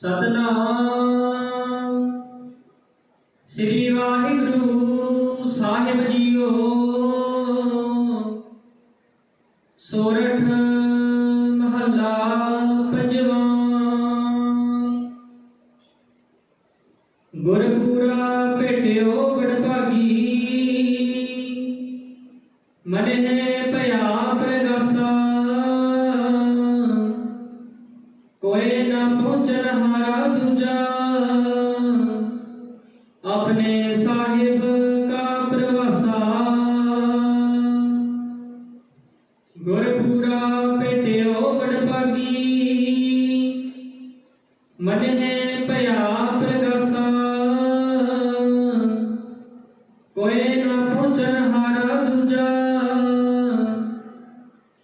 ਸਤਨਾਮ। ਸ੍ਰੀ ਵਾਹਿਗੁਰੂ ਸਾਹਿਬ ਜੀਓ। ਸੋਰਠ ਮਹੱਲਾ ਪੰਜਵਾਂ। ਗੁਰਪੂਰਾ ਭੇਟਿਓ ਬੜਭਾਗੀ ਮਨਹਿ ਭਇਆ ਗੁਰਪੂਰਾ ਭੇਟਿਓ ਬੜਭਾਗੀ ਮਨਹਿ ਭਇਆ ਪ੍ਰਗਾਸਾ। ਕੋਏ ਨਾ ਪਹੁੰਚਨ ਹਾਰਾ ਦੂਜਾ।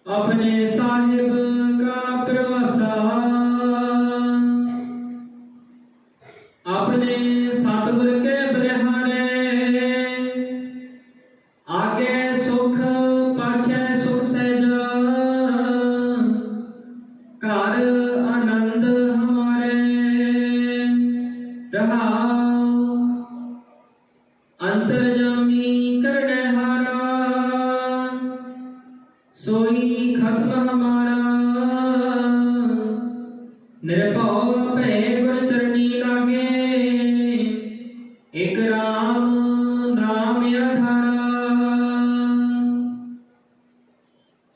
ਆਪਣੇ ਸਾਹਿਬ ਕਾ ਪ੍ਰਵਾਸਾ। ਆਪਣੇ ਰਹਾਉ ਅੰਤਰਜਾਮੀ ਕਰਨੇ ਹਾਰਾ ਸੋਈ ਖਸਮ ਹਮਾਰਾ ਨਿਰਭਉ ਭੈ ਗੁਰ ਚਰਣੀ ਲਾਗੇ ਇਕ ਰਾਮ ਨਾਮ ਆਧਾਰਾ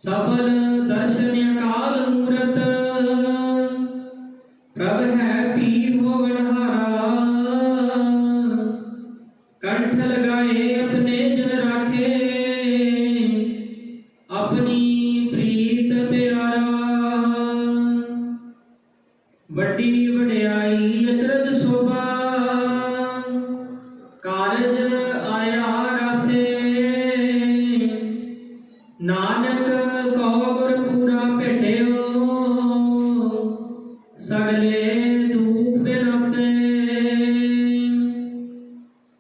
ਸਫਲ ਦਰਸ਼ਨ ਅਕਾਲ ਮੂਰਤ ਪ੍ਰਭ ਹੈ ਪੀਰ ਵੱਡੀ ਵਡਿਆਈ ਅਚਰਜ ਸੋਭਾ। ਕਾਰਜ ਆਇਆ ਰਸੇ। ਨਾਨਕ ਕਉ ਗੁਰ ਪੂਰਾ ਭੇਟਿਓ, ਸਗਲੇ ਦੁਖ ਬਿਨਾਸੇ।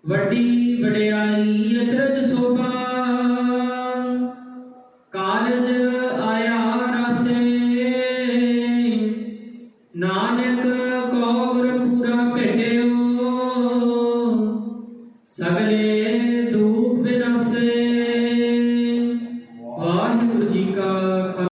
ਵੱਡੀ ਵਡਿਆਈ ਅਚਰਜ ਸੋਭਾ। ਨਾਨਕ ਕੋ ਗੁਰਪੂਰਾ ਭੇਟਿਓ ਸਗਲੇ